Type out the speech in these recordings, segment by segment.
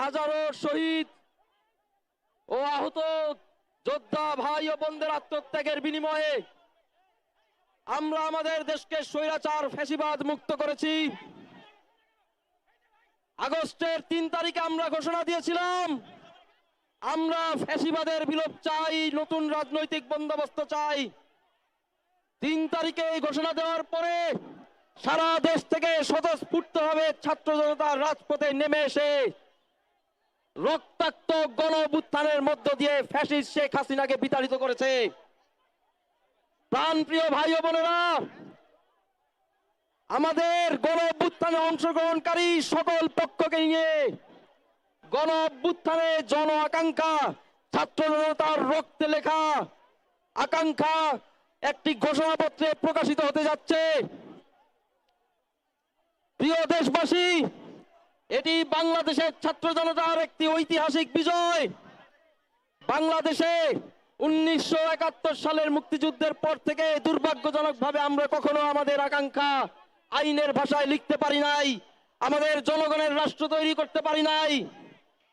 হাজারো শহীদ ও আহত যোদ্ধা ভাই ও বোনদের আত্মত্যাগের বিনিময়ে আমরা আমাদের দেশকে স্বৈরাচার, ফ্যাসিবাদ মুক্ত করেছি। আগস্টের তিন তারিখে আমরা ঘোষণা দিয়েছিলাম, আমরা ফ্যাসিবাদের বিলোপ চাই, নতুন রাজনৈতিক বন্দোবস্ত চাই। তিন তারিখে এই ঘোষণা দেওয়ার পরে সারা দেশ থেকে স্বতঃস্ফূর্ত হবে ছাত্র জনতার রাজপথে নেমে এসে রক্তাক্ত গণ অভ্যুত্থানের মধ্য দিয়ে ফ্যাসিস্ট শেখ হাসিনাকে বিতাড়িত করেছে। প্রাণপ্রিয় ভাই ও বোনেরা, আমাদের গণ অভ্যুত্থানে অংশগ্রহণকারী সকল পক্ষকে নিয়ে গণ অভ্যুত্থানে জন আকাঙ্ক্ষা, ছাত্র জনতার রক্তে লেখা আকাঙ্ক্ষা একটি ঘোষণাপত্রে প্রকাশিত হতে যাচ্ছে। প্রিয় দেশবাসী এটি বাংলাদেশের ছাত্র জনতার একটি ঐতিহাসিক বিজয়। বাংলাদেশে উনিশশো একাত্তর সালের মুক্তিযুদ্ধের পর থেকে দুর্ভাগ্যজনকভাবে আমরা কখনো আমাদের আকাঙ্ক্ষা আইনের ভাষায় লিখতে পারি নাই, আমাদের জনগণের রাষ্ট্র তৈরি করতে পারি নাই।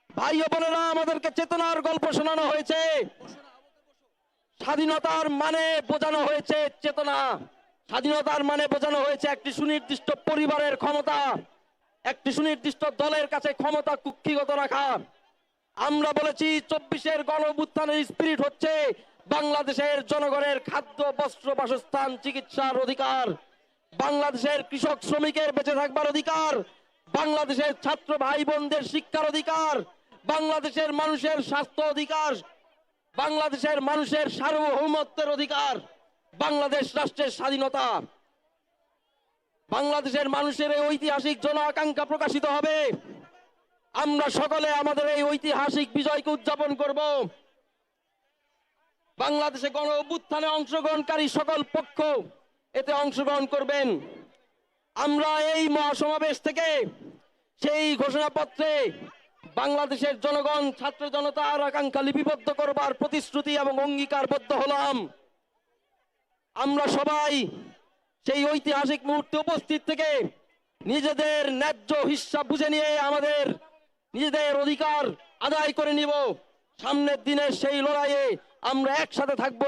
ভাই বোনেরা, আমাদেরকে চেতনার গল্প শোনানো হয়েছে। স্বাধীনতার মানে বোঝানো হয়েছে চেতনা। স্বাধীনতার মানে বোঝানো হয়েছে একটি সুনির্দিষ্ট পরিবারের ক্ষমতা। একটি সুনির্দিষ্ট দলের কাছে ক্ষমতা কুক্ষিগত রাখা। আমরা বলেছি, চব্বিশের গণ স্পিরিট হচ্ছে বাংলাদেশের জনগণের খাদ্য, বস্ত্র, বাসস্থান, চিকিৎসার অধিকার। বাংলাদেশের কৃষক, শ্রমিকের বেঁচে থাকবার অধিকার। বাংলাদেশের ছাত্র ভাই বোনদের শিক্ষার অধিকার। বাংলাদেশের মানুষের স্বাস্থ্য অধিকার। বাংলাদেশের মানুষের সার্বভৌমত্বের অধিকার। বাংলাদেশ রাষ্ট্রের স্বাধীনতা। বাংলাদেশের মানুষের এই ঐতিহাসিক জন আকাঙ্ক্ষা প্রকাশিত হবে। আমরা সকলে আমাদের এই ঐতিহাসিক বিজয়কে উদযাপন করব। বাংলাদেশে গণ অভ্যুত্থানে অংশগ্রহণকারী সকল পক্ষ এতে অংশগ্রহণ করবেন। আমরা এই মহাসমাবেশ থেকে সেই ঘোষণাপত্রে বাংলাদেশের জনগণ, ছাত্র জনতার আকাঙ্ক্ষা লিপিবদ্ধ করবার প্রতিশ্রুতি এবং অঙ্গীকারবদ্ধ হলাম। আমরা সবাই সেই ঐতিহাসিক মুহূর্তে উপস্থিত থেকে নিজেদের ন্যায্য হিসাব বুঝে নিয়ে আমাদের নিজেদের অধিকার আদায় করে নিব। সামনের দিনের সেই লড়াইয়ে আমরা একসাথে থাকব।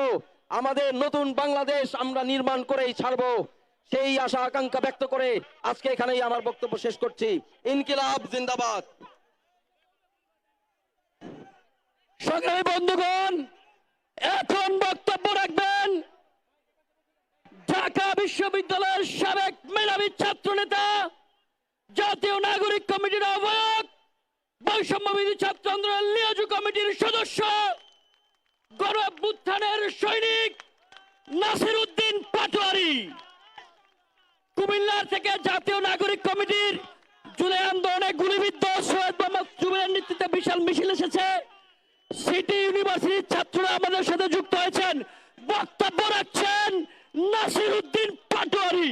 আমাদের নতুন বাংলাদেশ আমরা নির্মাণ করেই ছাড়ব। সেই আশা আকাঙ্ক্ষা ব্যক্ত করে আজকে এখানেই আমার বক্তব্য শেষ করছি। ইনকিলাব, জিন্দাবাদ। সংগ্রামী বন্ধুগণ, এখন বক্তব্য রাখবেন ঢাকা বিশ্ববিদ্যালয়ের সাবেক মেধাবী ছাত্র নেতা জাতীয় নাগরিক কমিটির আহ্বায়ক, বৈষম্যবিধি ছাত্র আন্দোলন লিয়াজু কমিটির সদস্য গণঅভ্যুত্থানের সৈনিক নাসির উদ্দিন পাটোয়ারি। কুমিল্লা থেকে জাতীয় নাগরিক কমিটির জুলাই আন্দোলনে গুলিবিদ্ধ সৈয়দ মোহাম্মদ জুবের নেতৃত্বে বিশাল মিছিল এসেছে। সিটি ইউনিভার্সিটির ছাত্ররা আমাদের সাথে যুক্ত হয়েছেন। বক্তব্য রাখছেন নাসির উদ্দিন পাটোয়ারি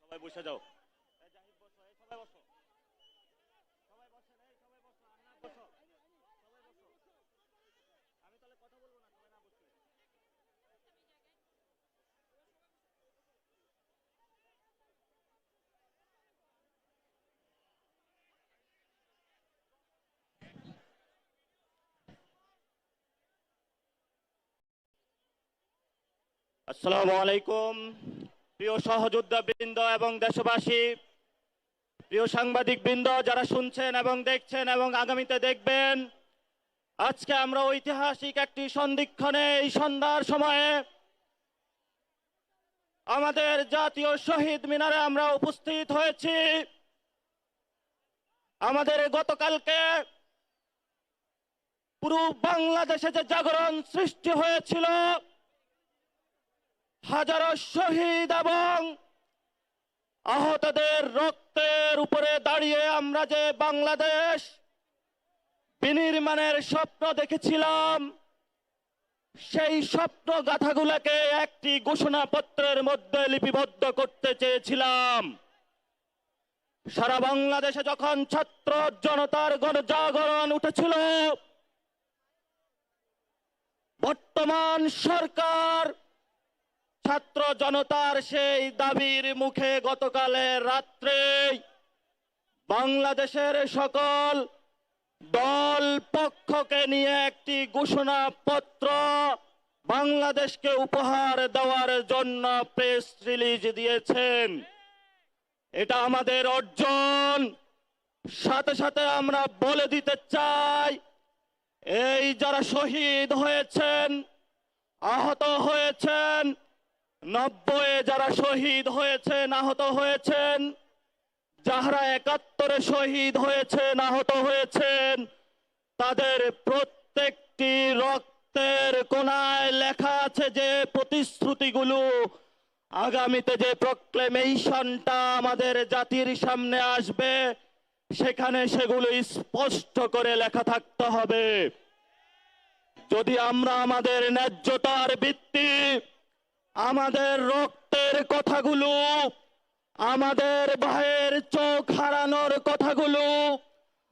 সবাই বসে যাও। আসসালামু আলাইকুম। প্রিয় সহযোদ্ধা বৃন্দ এবং দেশবাসী, প্রিয় সাংবাদিক বৃন্দ যারা শুনছেন এবং দেখছেন এবং আগামীতে দেখবেন, আজকে আমরা ঐতিহাসিক একটি সন্ধিক্ষণে, এই সন্ধ্যার সময়ে আমাদের জাতীয় শহীদ মিনারে আমরা উপস্থিত হয়েছি। আমাদের গতকালকে পুরো বাংলাদেশে যে জাগরণ সৃষ্টি হয়েছিল হাজারো শহীদ এবং আহতদের রক্তের উপরে দাঁড়িয়ে আমরা যে বাংলাদেশ বিনির্মাণের স্বপ্ন দেখেছিলাম, সেই স্বপ্ন গাথাগুলোকে একটি ঘোষণাপত্রের মধ্যে লিপিবদ্ধ করতে চেয়েছিলাম। সারা বাংলাদেশে যখন ছাত্র জনতার গণজাগরণ উঠেছিল, বর্তমান সরকার ছাত্র জনতার সেই দাবির মুখে গতকালের রাত্রে বাংলাদেশের সকল দল পক্ষকে নিয়ে একটি ঘোষণাপত্র বাংলাদেশকে উপহার দেওয়ার জন্য প্রেস রিলিজ দিয়েছেন। এটা আমাদের অর্জন। সাথে সাথে আমরা বলে দিতে চাই, এই যারা শহীদ হয়েছেন, আহত হয়েছেন নব্বই যারা শহীদ হয়েছেন আহত হয়েছেন, যাহারা একাত্তরে শহীদ হয়েছেন আহত হয়েছেন, তাদের প্রত্যেকটি রক্তের কোনায় লেখা আছে যে প্রতিশ্রুতিগুলো। আগামীতে যে প্রক্লেমেশনটা আমাদের জাতির সামনে আসবে, সেখানে সেগুলো স্পষ্ট করে লেখা থাকতে হবে। যদি আমরা আমাদের ন্যায্যতার ভিত্তি আমাদের রক্তের কথাগুলো, আমাদের ভাইয়ের চোখ হারানোর কথাগুলো,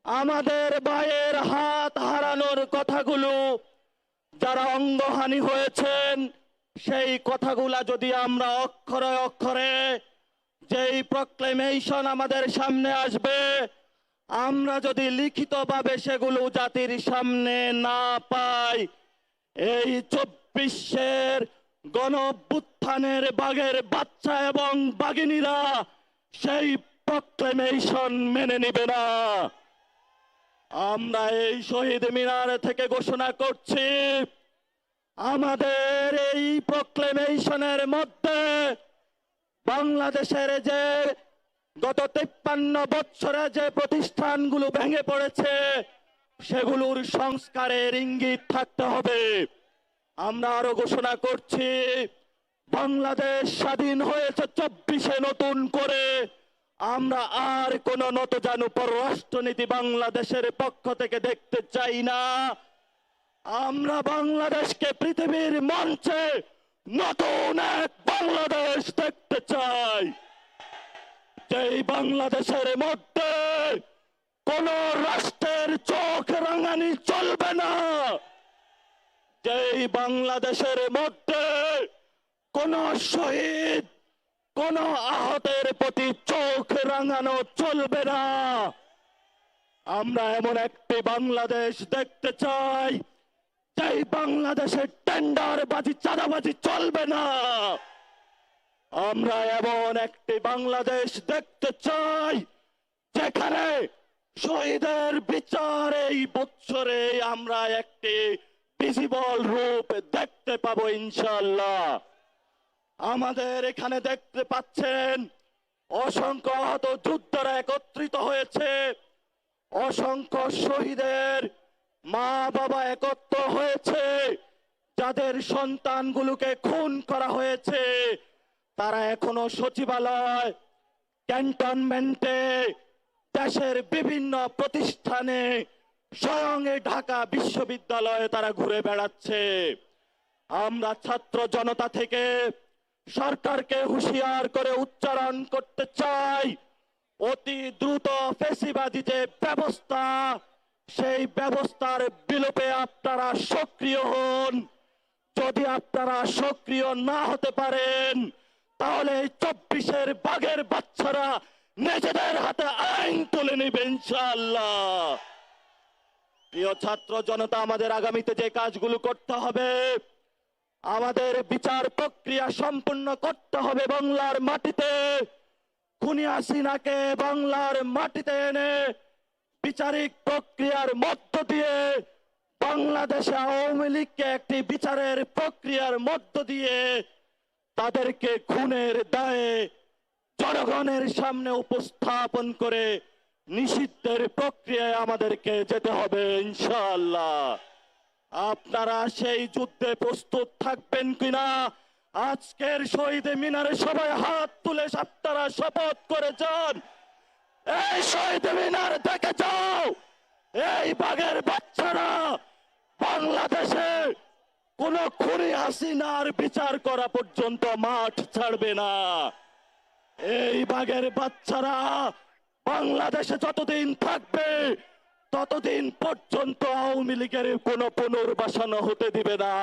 আমাদের ভাইয়ের হাত হারানোর কথাগুলো, যারা অঙ্গহানি হয়েছেন, সেই কথাগুলা যদি আমরা অক্ষরে অক্ষরে, যেই প্রক্লেমেশন আমাদের সামনে আসবে, আমরা যদি লিখিতভাবে সেগুলো জাতির সামনে না পাই, এই চব্বিশের গণ অভ্যুত্থানের বাঘের বাচ্চা এবং বাঘিনীরা সেই প্রক্লেমেশন মেনে নিবে না। আমরা এই শহীদ মিনার থেকে ঘোষণা করছি, আমাদের এই প্রক্লেমেশনের মধ্যে বাংলাদেশের যে গত তেপ্পান্ন বছরে যে প্রতিষ্ঠানগুলো ভেঙে পড়েছে, সেগুলোর সংস্কারের ইঙ্গিত থাকতে হবে। আমরা আরও ঘোষণা করছি, বাংলাদেশ স্বাধীন হয়েছে চব্বিশে নতুন করে। আমরা আর কোন নতজানু পররাষ্ট্রনীতি বাংলাদেশের পক্ষ থেকে দেখতে চাই না। আমরা বাংলাদেশকে পৃথিবীর মঞ্চে নতুন এক বাংলাদেশ দেখতে চাই। যেই বাংলাদেশের মধ্যে কোন রাষ্ট্রের চোখ রাঙানি চলবে না। যেই বাংলাদেশের মধ্যে কোন শহীদ, কোন আহতের প্রতি চোখ রাঙানো চলবে না। আমরা এমন একটি বাংলাদেশ দেখতে চাই, যেই বাংলাদেশের টেন্ডার বাজি চাঁদাবাজি চলবে না। আমরা এমন একটি বাংলাদেশ দেখতে চাই, যেখানে শহীদের বিচার এই বছরে আমরা একটি ভিজিবল রূপ দেখতে পাবো ইনশাল্লাহ আমাদের এখানে দেখতে পাচ্ছেন, অসংখ্য আহত যোদ্ধারা একত্রিত হয়েছে। অসংখ্য শহীদের মা বাবা একত্র হয়েছে। যাদের সন্তানগুলোকে খুন করা হয়েছে, তারা এখনও সচিবালয়, ক্যান্টনমেন্টে, দেশের বিভিন্ন প্রতিষ্ঠানে স্বয়ং ঢাকা বিশ্ববিদ্যালয়ে তারা ঘুরে বেড়াচ্ছে। আমরা ছাত্র জনতা থেকে সরকারকে হুঁশিয়ার করে উচ্চারণ করতে চাই। অতি দ্রুত ফেসিবাদী যে ব্যবস্থা, সেই ব্যবস্থার বিলোপে আপনারা সক্রিয় হন। যদি আপনারা সক্রিয় না হতে পারেন, তাহলে এই চব্বিশের বাঘের বাচ্চারা নিজেদের হাতে আইন তুলে নেবে ইনশাআল্লাহ। প্রিয় ছাত্র জনতা, আমাদের আগামীতে যে কাজগুলো করতে হবে, আমাদের বিচার প্রক্রিয়া সম্পূর্ণ করতে হবে বাংলার মাটিতে। খুনি হাসিনাকে বাংলার মাটিতে এনে বিচারিক প্রক্রিয়ার মধ্য দিয়ে বাংলাদেশে আওয়ামী লীগকে একটি বিচারের প্রক্রিয়ার মধ্য দিয়ে তাদেরকে খুনের দায়ে জনগণের সামনে উপস্থাপন করে নিষিদ্ধের প্রক্রিয়ায় আমাদেরকে যেতে হবে, ইনশাআল্লাহ। আপনারা সেই যুদ্ধে প্রস্তুত থাকবেন কিনা? আজকের শহীদ মিনারে সবাই হাত তুলে আপনারা শপথ করে যান। এই শহীদ মিনার দেখে যাও, এই বাঘের বাচ্চারা বাংলাদেশে কোন খুনি হাসিনার বিচার করা পর্যন্ত মাঠ ছাড়বে না। এই বাঘের বাচ্চারা বাংলাদেশে যতদিন থাকবে, ততদিন পর্যন্ত আওয়ামী লীগের কোনো পুনর্বাসন হতে দিবে না।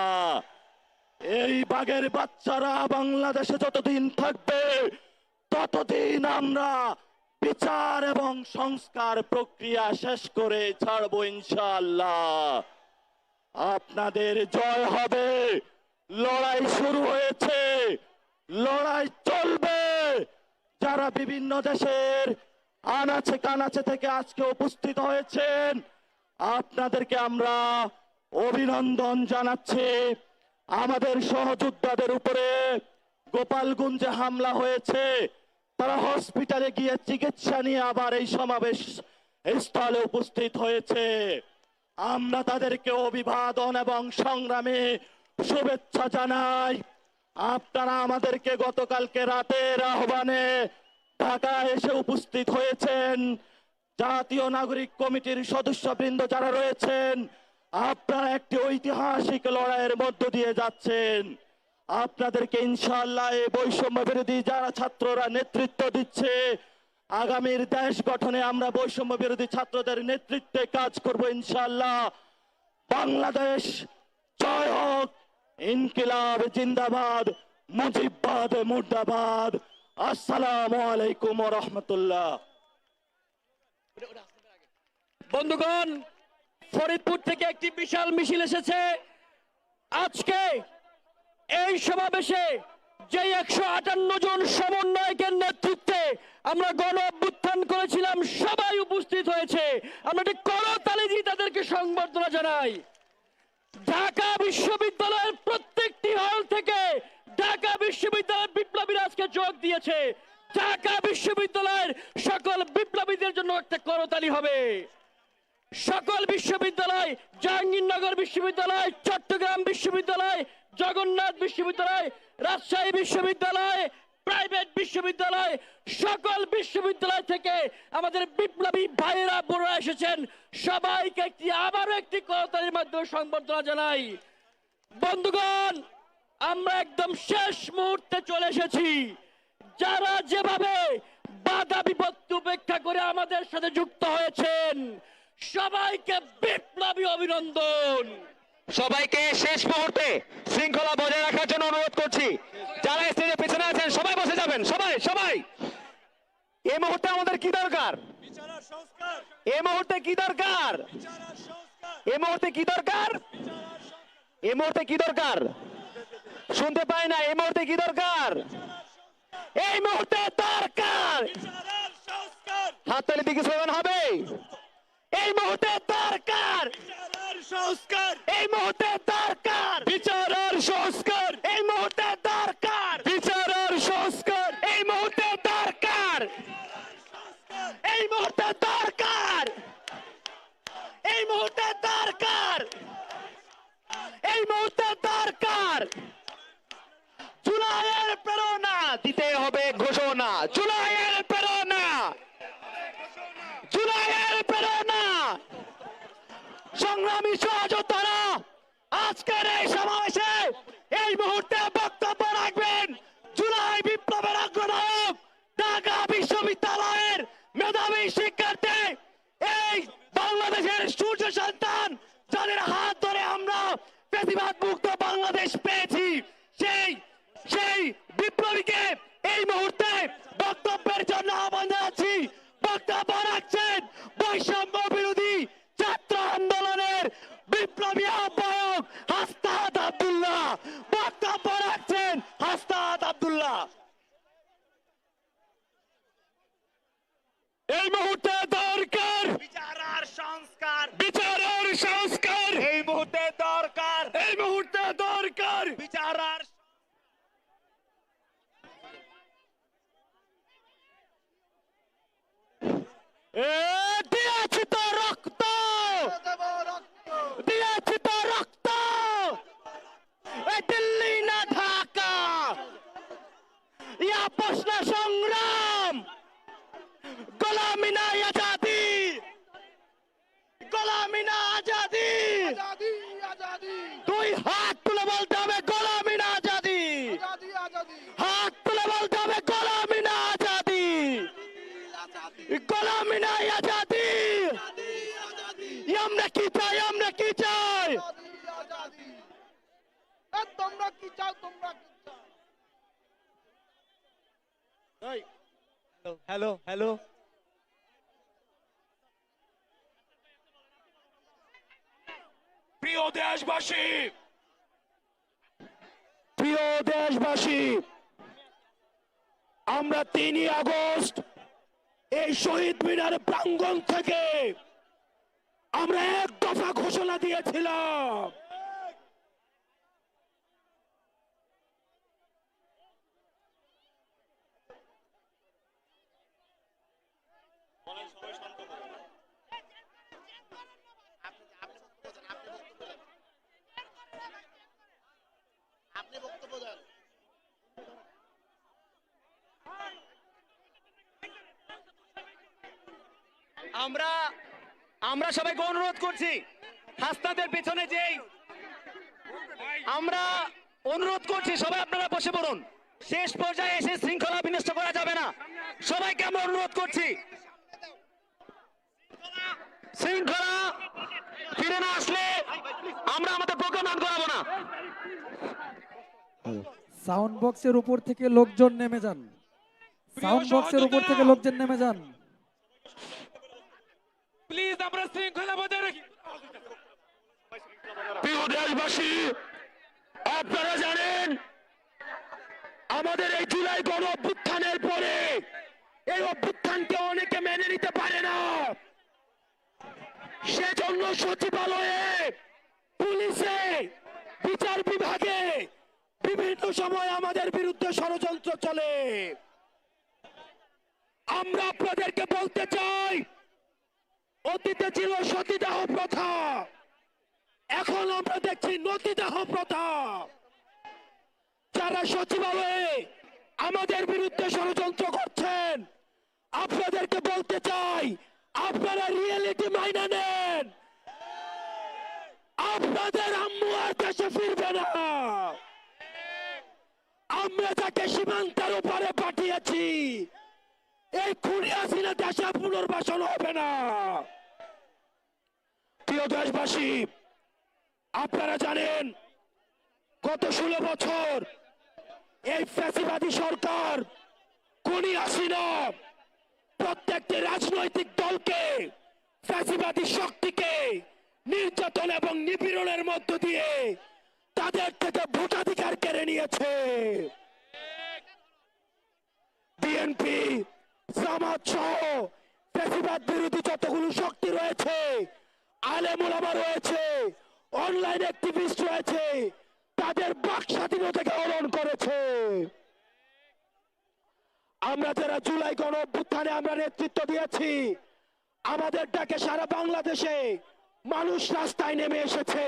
এই বাঘের বাচ্চারা বাংলাদেশে যতদিন থাকবে, ততদিন আমরা বিচার এবং সংস্কার প্রক্রিয়া শেষ করে ছাড়বো ইনশাআল্লাহ। আপনাদের জয় হবে। লড়াই শুরু হয়েছে। লড়াই চলবে। যারা বিভিন্ন দেশের আনাচে কানাচে থেকে আজকে উপস্থিত হয়েছেন। আপনাদেরকে আমরা অভিনন্দন জানাচ্ছি। আমাদের সহযোদ্ধাদের উপরে গোপালগঞ্জে হামলা হয়েছে। তারা হসপিটালে গিয়ে চিকিৎসা নিয়ে আবার এই সমাবেশ স্থলে উপস্থিত হয়েছে। আমরা তাদেরকে অভিবাদন এবং সংগ্রামে শুভেচ্ছা জানাই। আপনারা আমাদেরকে গতকালকে রাতের আহ্বানে ঢাকায় এসে উপস্থিত হয়েছেন জাতীয় নাগরিক কমিটির সদস্যবৃন্দ যারা রয়েছেন, আপনারা একটি ঐতিহাসিক লড়াইয়ের মধ্য দিয়ে যাচ্ছেন। আপনাদেরকে ইনশাআল্লাহ এই বৈষম্য বিরোধী যারা ছাত্ররা নেতৃত্ব দিচ্ছে, আগামীর দেশ গঠনে আমরা বৈষম্য বিরোধী ছাত্রদের নেতৃত্বে কাজ করব ইনশাল্লাহ বাংলাদেশ জয় হোক, ইনকিলাব জিন্দাবাদ মুজিবাদ মুর্দাবাদ। আসসালামু আলাইকুম রহমতুল্লাহ। বন্ধুগণ, ফরিদপুর থেকে একটি বিশাল মিছিল এসেছে। আজকে এই সমাবেশে যে একশো আটান্ন জন সমন্বয়কের নেতৃত্বে আমরা গণ অভ্যুত্থান করেছিলাম, সবাই উপস্থিত হয়েছে। আমরা একটি করতালি দিয়ে তাদেরকে সংবর্ধনা জানাই। ঢাকা বিশ্ববিদ্যালয়ের প্রত্যেকটি হল থেকে ঢাকা বিশ্ববিদ্যালয়ের বিপ্লবীরা আজকে যোগ দিয়েছে। ঢাকা বিশ্ববিদ্যালয়ের সকল বিপ্লবীদের জন্য একটা করতালি হবে। সকল বিশ্ববিদ্যালয়, জাহাঙ্গীরনগর বিশ্ববিদ্যালয়, চট্টগ্রাম বিশ্ববিদ্যালয়, জগন্নাথ বিশ্ববিদ্যালয়, রাজশাহী বিশ্ববিদ্যালয়, প্রাইভেট বিশ্ববিদ্যালয়, সকল বিশ্ববিদ্যালয় থেকে আমাদের বিপ্লবী ভাইয়েরা, বোনরা এসেছেন। সবাইকে একটি, আবারও একটি করতালির মাধ্যমে সংবর্ধনা জানাই। বন্ধুগণ আমরা একদম শেষ মুহূর্তে চলে এসেছি। যারা যেভাবে বাধা বিপত্তি উপেক্ষা করে আমাদের সাথে যুক্ত হয়েছেন, সবাইকে বিপ্লবী অভিনন্দন। সবাইকে শেষ মুহূর্তে শৃঙ্খলা বজায় রাখার জন্য অনুরোধ করছি। যারা স্টেজের পেছনে আছেন, সবাই বসে যাবেন, সবাই সবাই। এই মুহূর্তে আমাদের কি দরকার? এই মুহূর্তে কি দরকার? এই মুহূর্তে কি দরকার? এই মুহূর্তে কি দরকার? শুনতে পাই না এই মুহূর্তে কি দরকার? এই মুহূর্তে দরকার! হাততালি দিকে স্লোগান হবে। এই মুহূর্তে দরকার! সংস্কার। এই মুহূর্তে দরকার! বিচারের সংস্কার এই মুহূর্তে দরকার বিচার আর সংস্কার এই মুহূর্তে দরকার এই মুহূর্তে দরকার এই মুহূর্তে দরকার এই মুহূর্তে দরকার। প্রেরণা দিতে হবে ঘোষণা। প্রেরণা। প্রেরণা। সংগ্রামী আজকের এই সমাবেশে এই মুহূর্তে বক্তব্য রাখবেন জুলাই বিপ্লবের অগ্রনায়ক ঢাকা বিশ্ববিদ্যালয়ের মেধাবী শিক্ষার্থী, এই বাংলাদেশের সূর্য সন্তান যাদের হাত ধরে আমরা বেশিরভাগ মুক্ত বাংলাদেশ পেয়েছি। সেই সেই বিপ্লবীকে এই মুহূর্তে বক্তব্যের জন্য আহ্বান জানাচ্ছি। বক্তব্য রাখছেন বৈষম্য বিরোধী ছাত্র আন্দোলনের বিপ্লবী হ্যালো হ্যালো প্রিয় দেশবাসী প্রিয় দেশবাসী আমরা তিনই আগস্ট এই শহীদ মিনার প্রাঙ্গণ থেকে আমরা এক দফা ঘোষণা দিয়েছিলাম। আপনি বক্তব্য দেন। আমরা আমরা সবাইকে অনুরোধ করছি হাসনাদের পেছনে যেই আমরা অনুরোধ করছি সবাই আপনারা বসে পড়ুন। শেষ পর্যায়ে এসে শৃঙ্খলা বিনষ্ট করা যাবে না। সবাইকে আমরা অনুরোধ করছি। শৃঙ্খলা ফিরে না আসলে আমরা আমাদের প্রোগ্রাম অন করাবো না। সাউন্ড বক্সের উপর থেকে লোকজন নেমে যান। সাউন্ড বক্সের উপর থেকে লোকজন নেমে যান। প্লিজ আমরা শৃঙ্খলা বজায় রাখি। প্রিয় দেশবাসী আপনারা জানেন আমাদের এই জুলাই গণ অভ্যুত্থানের পরে এই অভ্যুত্থানকে অনেকে মেনে নিতে পারে না। সেজন্য সচিবালয়ে, পুলিশে, বিচার বিভাগে বিভিন্ন সময় আমাদের বিরুদ্ধে ষড়যন্ত্র চলে। আমরা আপনাদেরকে বলতে চাই, অতীতে ছিল সতীদাহ প্রথা, এখন আমরা দেখছি নদীদাহ প্রথা। যারা সচিবালয়ে আমাদের বিরুদ্ধে ষড়যন্ত্র করছেন, আপনাদেরকে বলতে চাই আপনারা রিয়েলিটি মাইনে নেন। আপনাদের আম্মু আর দেশে ফিরবে না। আমরা তাকে সীমান্তের উপরে পাঠিয়েছি, এই খুনি আসিনা দেশে পুনর্বাসন হবে না। প্রিয় দেশবাসী, আপনারা জানেন, গত ষোলো বছর এই ফ্যাসিবাদী সরকার কোনি আসিনা প্রত্যেকটি রাজনৈতিক দলকে, ফ্যাসিবাদী শক্তিকে নির্যাতন এবং নিপীড়নের মধ্য দিয়ে তাদের থেকে ভোটাধিকার কেড়ে নিয়েছে। বিএনপি, জামাত সহ ফ্যাসিবাদ বিরোধী যতগুলো শক্তি রয়েছে আলেমুলামা রয়েছে অনলাইন অ্যাক্টিভিস্ট রয়েছে, তাদের বাক স্বাধীনতাকে হরণ করেছে। আমরা যারা জুলাই গণ অভ্যুত্থানে আমরা নেতৃত্ব দিয়েছি, আমাদের ডাকে সারা বাংলাদেশে মানুষ রাস্তায় নেমে এসেছে।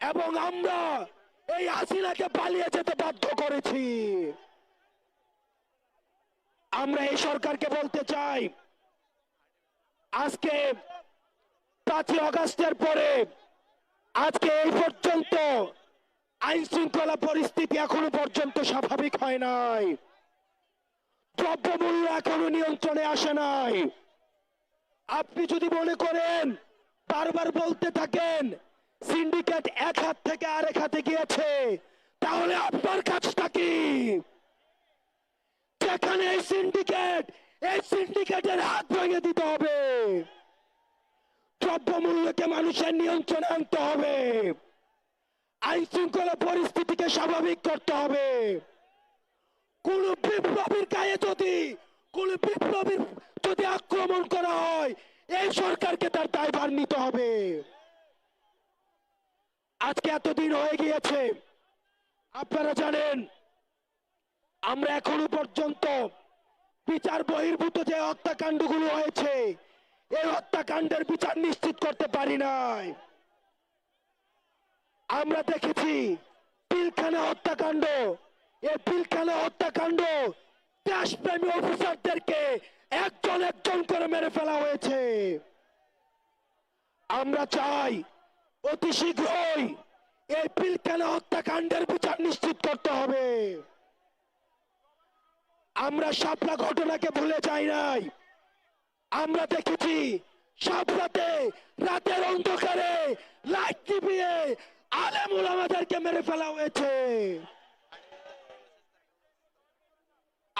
এবং আমরা এই হাসিনাকে পালিয়ে যেতে বাধ্য করেছি। আমরা এই সরকারকে বলতে চাই, আজকে পাঁচই অগাস্টের পরে, আজকে এই পর্যন্ত আইন শৃঙ্খলা পরিস্থিতি এখনও পর্যন্ত স্বাভাবিক হয় নাই। দ্রব্যমূল্য এখনও নিয়ন্ত্রণে আসে নাই। আপনি যদি মনে করেন, বারবার বলতে থাকেন, সিন্ডিকেট এক হাত থেকে আরেক হাতে গিয়েছে, তাহলে আপনার কাজটা কি? যেখানে এই সিন্ডিকেট, এই সিন্ডিকেটের হাত ভেঙে দিতে হবে। দ্রব্যমূল্যকে মানুষের নিয়ন্ত্রণে আনতে হবে। আইন শৃঙ্খলা পরিস্থিতিকে স্বাভাবিক করতে হবে। কোন বিপ্লবীর গায়ে যদি, কোন বিপ্লবীর যদি আক্রমণ করা হয়, এই সরকারকে তার দায়ভার নিতে হবে। আজকে এতদিন হয়ে গিয়েছে, আপনারা জানেন, আমরা এখনও পর্যন্ত বিচার বহির্ভূত যে হত্যাকাণ্ডগুলো হয়েছে, এই হত্যাকাণ্ডের বিচার নিশ্চিত করতে পারি নাই। আমরা দেখেছি, পিলখানা হত্যাকাণ্ড এই পিলখানা হত্যাকাণ্ড। দেশপ্রেমী অফিসারদেরকে একজন একজন করে মেরে ফেলা হয়েছে। আমরা চাই অতি শীঘ্রই এই পিলখানা হত্যাকাণ্ডের বিচার নিশ্চিত করতে হবে। আমরা সাপলা ঘটনাকে ভুলে যাই নাই। আমরা দেখেছি সাপলাতে রাতের অন্ধকারে লাইট টিপিয়ে আলেমুল আমাদেরকে মেরে ফেলা হয়েছে।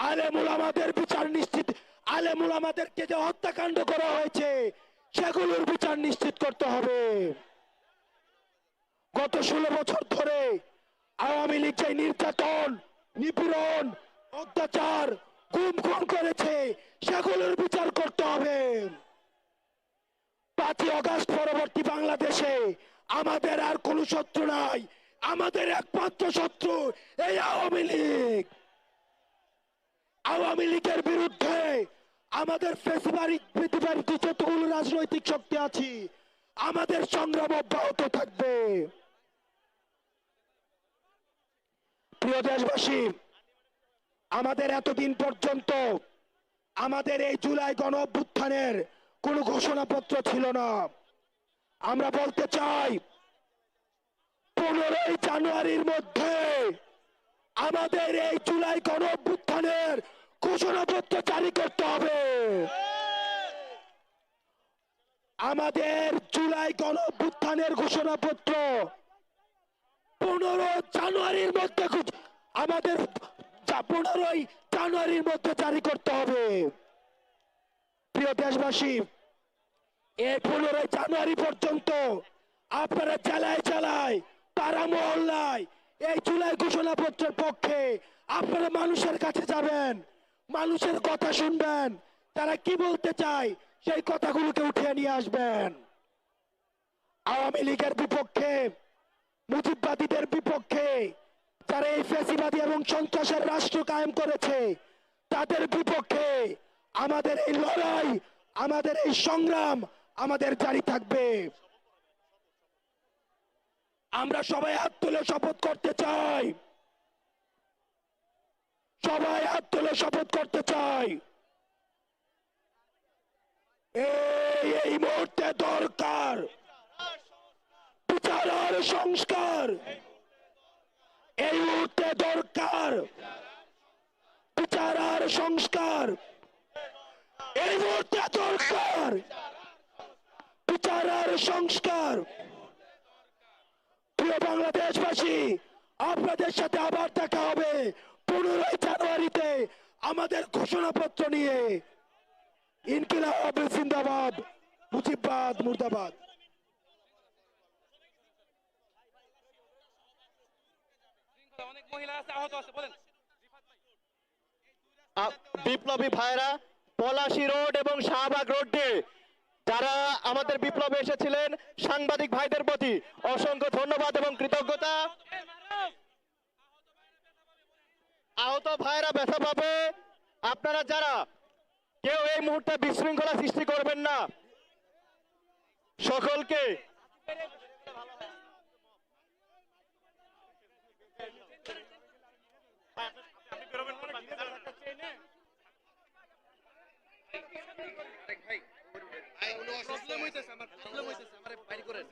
আলেমুল আমাদের বিচার নিশ্চিত, আলেমুল আমাদেরকে যে হত্যাকাণ্ড করা হয়েছে, সেগুলোর বিচার নিশ্চিত করতে হবে। গত ষোলো বছর ধরে আওয়ামী লীগ যে নির্যাতন, নিপীড়ন, অত্যাচার গুম খুন করেছে, সেগুলোর বিচার করতে হবে। পাঁচই অগস্ট পরবর্তী বাংলাদেশে আমাদের আর কোনো শত্রু নাই, আমাদের একমাত্র শত্রু এই আওয়ামী লীগ। আওয়ামী লীগের বিরুদ্ধে আমাদের পৃথিবীর যতগুলো রাজনৈতিক শক্তি আছে। আমাদের সংগ্রাম অব্যাহত থাকবে। প্রিয় দেশবাসী, আমাদের এতদিন পর্যন্ত আমাদের এই জুলাই গণ অভ্যুত্থানের কোনো ঘোষণাপত্র ছিল না। আমরা বলতে চাই, পনেরোই জানুয়ারির মধ্যে আমাদের এই জুলাই গণ অভ্যুত্থানের ঘোষণাপত্র জারি করতে হবে। আমাদের জুলাই গণ অভ্যুত্থানের ঘোষণাপত্র পনেরো জানুয়ারির মধ্যে আমাদের পনেরোই জানুয়ারির মধ্যে জারি করতে হবে। প্রিয় দেশবাসী, এই পনেরোই জানুয়ারি পর্যন্ত আপনারা জেলায় জেলায়, পাড়া মহল্লায় এই জুলাই ঘোষণাপত্রের পক্ষে আপনারা মানুষের কাছে যাবেন, মানুষের কথা শুনবেন, তারা কি বলতে চায় সেই কথাগুলোকে উঠিয়ে নিয়ে আসবেন। আওয়ামী লীগের বিপক্ষে, মুজিববাদীদের বিপক্ষে, যারা এই ফ্যাসিবাদী এবং সন্ত্রাসের রাষ্ট্র কায়েম করেছে, তাদের বিপক্ষে আমাদের এই লড়াই, আমাদের এই সংগ্রাম আমাদের জারি থাকবে। আমরা সবাই হাত তুলে শপথ করতে চাই। সবাই হাত তুলে শপথ করতে চাই। এই মুহূর্তে দরকার। বিচার সংস্কার। এই মুহূর্তে দরকার। বিচার সংস্কার। এই মুহূর্তে দরকার। বিচার সংস্কার। প্রিয় বাংলাদেশবাসী আপনাদের সাথে আবার দেখা হবে পনেরোই জানুয়ারিতে আমাদের ঘোষণাপত্র নিয়ে। ইনকিলাব জিন্দাবাদ মুজিববাদ মুর্দাবাদ। বিপ্লবী ভাইরা পলাশী রোড এবং শাহবাগ রোড দিয়ে যারা আমাদের বিপ্লবে এসেছিলেন সাংবাদিক ভাইদের প্রতি অসংখ্য ধন্যবাদ এবং কৃতজ্ঞতা। আহত ভাইরা ব্যথা পাবে। আপনারা যারা কেউ এই মুহূর্তে বিশৃঙ্খলা সৃষ্টি করবেন না, সকলকে প্রবলেম হইতেছে আমার প্রবলেম হইতেছে আমারে বাইরে করেন।